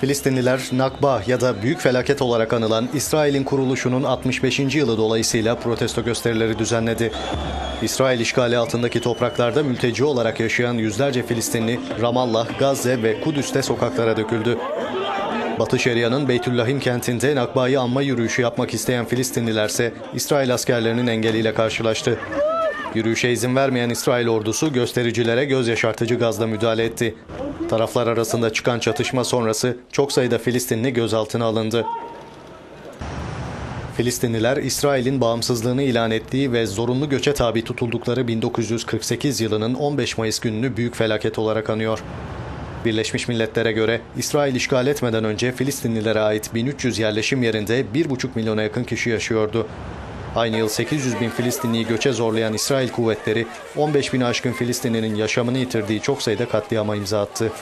Filistinliler Nakba ya da Büyük Felaket olarak anılan İsrail'in kuruluşunun 65. yılı dolayısıyla protesto gösterileri düzenledi. İsrail işgali altındaki topraklarda mülteci olarak yaşayan yüzlerce Filistinli Ramallah, Gazze ve Kudüs'te sokaklara döküldü. Batı Şeria'nın Beytüllahim kentinde Nakba'yı anma yürüyüşü yapmak isteyen Filistinlilerse İsrail askerlerinin engeliyle karşılaştı. Yürüyüşe izin vermeyen İsrail ordusu göstericilere göz yaşartıcı gazla müdahale etti. Taraflar arasında çıkan çatışma sonrası çok sayıda Filistinli gözaltına alındı. Filistinliler İsrail'in bağımsızlığını ilan ettiği ve zorunlu göçe tabi tutuldukları 1948 yılının 15 Mayıs gününü büyük felaket olarak anıyor. Birleşmiş Milletler'e göre İsrail işgal etmeden önce Filistinlilere ait 1300 yerleşim yerinde 1,5 milyona yakın kişi yaşıyordu. Aynı yıl 800 bin Filistinliyi göçe zorlayan İsrail kuvvetleri 15 bin aşkın Filistinlinin yaşamını yitirdiği çok sayıda katliama imza attı.